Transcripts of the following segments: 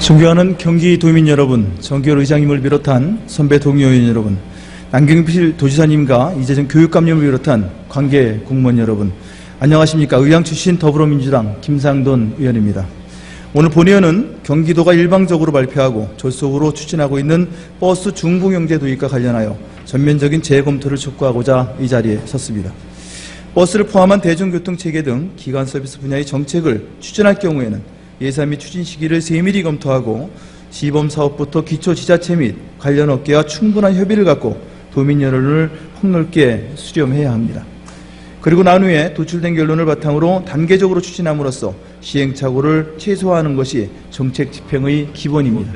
존경하는 경기 도민 여러분, 정기열 의장님을 비롯한 선배 동료인 여러분, 남경필 도지사님과 이재정 교육감님을 비롯한 관계 공무원 여러분, 안녕하십니까. 의왕 출신 더불어민주당 김상돈 의원입니다. 오늘 본의원은 경기도가 일방적으로 발표하고 졸속으로 추진하고 있는 버스 중공영제 도입과 관련하여 전면적인 재검토를 촉구하고자 이 자리에 섰습니다. 버스를 포함한 대중교통 체계 등 기관 서비스 분야의 정책을 추진할 경우에는 예산 및 추진 시기를 세밀히 검토하고 시범 사업부터 기초 지자체 및 관련 업계와 충분한 협의를 갖고 도민 여론을 폭넓게 수렴해야 합니다. 그리고 난 후에 도출된 결론을 바탕으로 단계적으로 추진함으로써 시행착오를 최소화하는 것이 정책 집행의 기본입니다.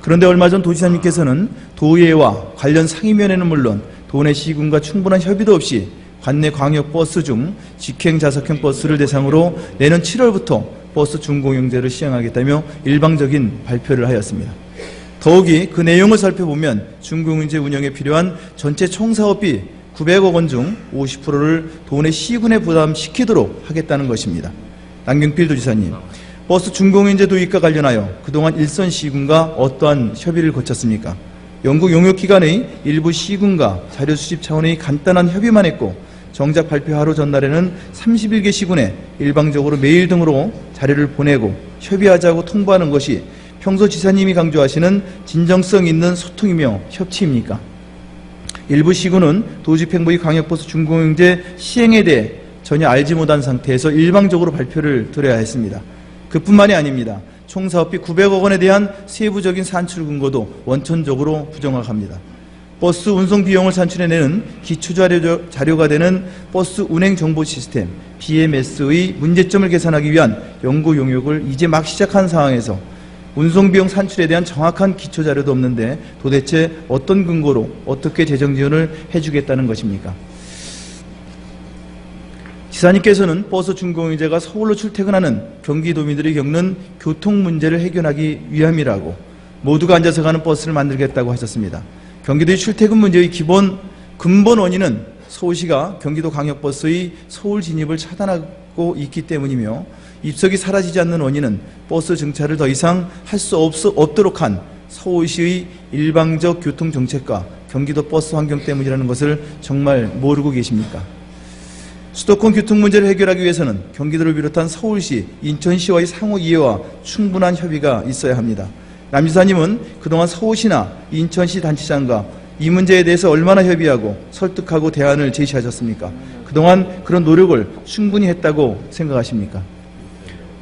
그런데 얼마 전 도지사님께서는 도의회와 관련 상임위원회는 물론 도내 시군과 충분한 협의도 없이 관내 광역버스 중 직행 자석형 버스를 대상으로 내년 7월부터 버스 준공영제를 시행하겠다며 일방적인 발표를 하였습니다. 더욱이 그 내용을 살펴보면 준공영제 운영에 필요한 전체 총사업비 900억 원 중 50%를 도내 시군에 부담시키도록 하겠다는 것입니다. 남경필 도지사님, 버스 준공영제 도입과 관련하여 그동안 일선 시군과 어떠한 협의를 거쳤습니까? 영국 용역 기관의 일부 시군과 자료 수집 차원의 간단한 협의만 했고 정작 발표 하루 전날에는 31개 시군에 일방적으로 메일 등으로 자료를 보내고 협의하자고 통보하는 것이 평소 지사님이 강조하시는 진정성 있는 소통이며 협치입니까? 일부 시군은 도집행부의 광역버스 준공영제 시행에 대해 전혀 알지 못한 상태에서 일방적으로 발표를 드려야 했습니다. 그뿐만이 아닙니다. 총 사업비 900억 원에 대한 세부적인 산출 근거도 원천적으로 부정확합니다. 버스 운송 비용을 산출해내는 기초 자료, 자료 가 되는 버스 운행 정보 시스템 BMS의 문제점을 개선하기 위한 연구 용역을 이제 막 시작한 상황에서 운송 비용 산출에 대한 정확한 기초 자료도 없는데 도대체 어떤 근거로 어떻게 재정 지원을 해주겠다는 것입니까? 지사님께서는 버스 준공의제가 서울로 출퇴근하는 경기도민들이 겪는 교통 문제를 해결하기 위함이라고 모두가 앉아서 가는 버스를 만들겠다고 하셨습니다. 경기도의 출퇴근 문제의 기본 근본 원인은 서울시가 경기도 광역버스의 서울 진입을 차단하고 있기 때문이며 입석이 사라지지 않는 원인은 버스 정차를 더 이상 할 수 없도록 한 서울시의 일방적 교통 정책과 경기도 버스 환경 때문이라는 것을 정말 모르고 계십니까? 수도권 교통 문제를 해결하기 위해서는 경기도를 비롯한 서울시, 인천시와의 상호 이해와 충분한 협의가 있어야 합니다. 남 지사님은 그동안 서울시나 인천시 단체장과 이 문제에 대해서 얼마나 협의하고 설득하고 대안을 제시하셨습니까? 그동안 그런 노력을 충분히 했다고 생각하십니까?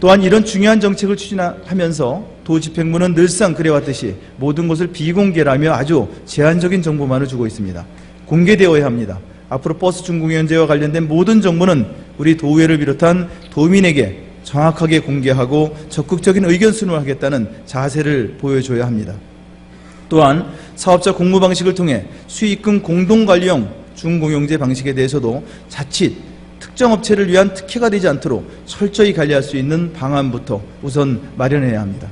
또한 이런 중요한 정책을 추진하면서 도집행부는 늘상 그래왔듯이 모든 것을 비공개라며 아주 제한적인 정보만을 주고 있습니다. 공개되어야 합니다. 앞으로 버스 중공연제와 관련된 모든 정보는 우리 도의회를 비롯한 도민에게 정확하게 공개하고 적극적인 의견 수렴을 하겠다는 자세를 보여줘야 합니다. 또한 사업자 공모 방식을 통해 수익금 공동관리형 중공영제 방식에 대해서도 자칫 특정 업체를 위한 특혜가 되지 않도록 철저히 관리할 수 있는 방안부터 우선 마련해야 합니다.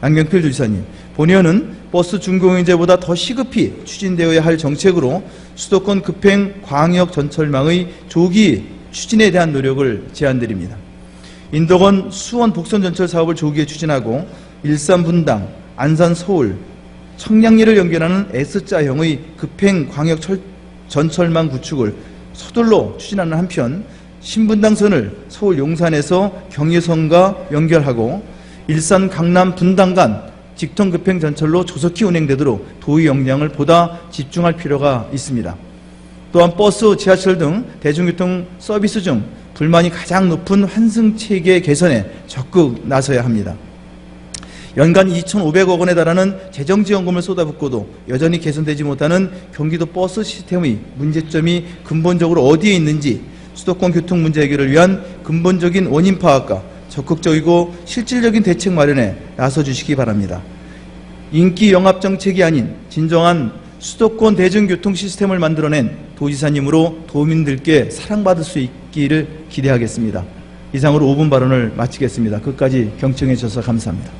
안경필 주지사님, 본의원은 버스 중공영제보다 더 시급히 추진되어야 할 정책으로 수도권 급행 광역 전철망의 조기 추진에 대한 노력을 제안드립니다. 인덕원 수원 복선 전철 사업을 조기에 추진하고 일산 분당, 안산 서울, 청량리를 연결하는 S자형의 급행 광역 철, 전철망 구축을 서둘러 추진하는 한편 신분당선을 서울 용산에서 경의선과 연결하고 일산 강남 분당 간 직통 급행 전철로 조속히 운행되도록 도의 역량을 보다 집중할 필요가 있습니다. 또한 버스, 지하철 등 대중교통 서비스 중 불만이 가장 높은 환승 체계 개선에 적극 나서야 합니다. 연간 2,500억 원에 달하는 재정 지원금을 쏟아붓고도 여전히 개선되지 못하는 경기도 버스 시스템의 문제점이 근본적으로 어디에 있는지 수도권 교통 문제 해결을 위한 근본적인 원인 파악과 적극적이고 실질적인 대책 마련에 나서 주시기 바랍니다. 인기 영합 정책이 아닌 진정한 수도권 대중교통 시스템을 만들어낸 도지사님으로 도민들께 사랑받을 수 있기를 기대하겠습니다. 이상으로 5분 발언을 마치겠습니다. 끝까지 경청해 주셔서 감사합니다.